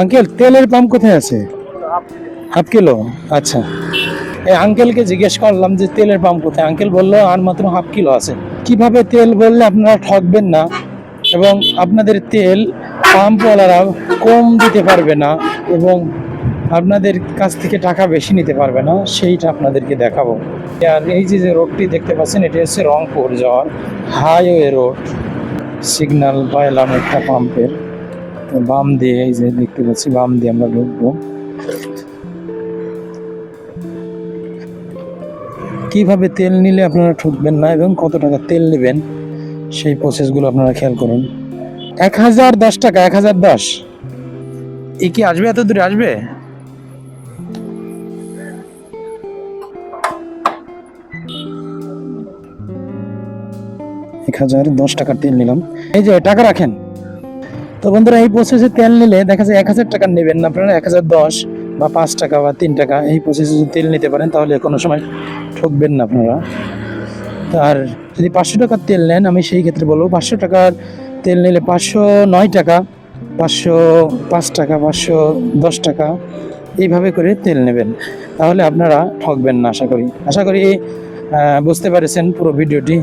Uncle তেলের pump কোথায় আছে? Half kilo. আচ্ছা। এই আঙ্কেলকে জিজ্ঞেস করলাম যে তেলের পাম্প কোথায়? আঙ্কেল বলল আর মাত্র হাফ কিলো আছে। কীভাবে তেল বললে আপনারা ঠকবেন না? এবং আপনাদের তেল পাম্পওয়ালারা কম দিতে পারবে না এবং আপনাদের কাছ থেকে টাকা বেশি নিতে পারবে না সেইটা আপনাদেরকে দেখাবো। আর এই যে যে রোডটি দেখতে পাচ্ছেন এটি হচ্ছে রংপুর যাওয়ার হাইওয়ে রোড সিগন্যাল পাইলাম একটা পাম্পের। বাম দিয়ে, এই যে দেখতে পাচ্ছি, বাম দিয়ে আমরা ঢুকবো। কীভাবে তেল নিলে আপনারা ঠকবেন না এবং কত টাকা তেল নেবেন, সেই প্রসেসগুলো আপনারা খেয়াল করুন। এক হাজার দশ টাকা, এক হাজার দশ। এ কি আসবে এত দূরে? আসবে? এক হাজার দশ টাকার তেল নিলাম। এই যে, টাকা রাখেন। তো বন্ধুরা, এই প্রসেসে তেল নিলে দেখা যায় এক হাজার টাকা নেবেন না। আপনারা এক হাজার দশ বা পাঁচ টাকা বা তিন টাকা এই প্রসেসে যদি তেল নিতে পারেন, তাহলে কোনো সময় ঠকবেন না আপনারা। আর যদি পাঁচশো টাকার তেল নেন, আমি সেই ক্ষেত্রে বলব, পাঁচশো টাকার তেল নিলে পাঁচশো নয় টাকা, পাঁচশো পাঁচ টাকা, পাঁচশো দশ টাকা এইভাবে করে তেল নেবেন। তাহলে আপনারা ঠকবেন না, আশা করি। আশা করি বুঝতে পেরেছেন পুরো ভিডিওটি।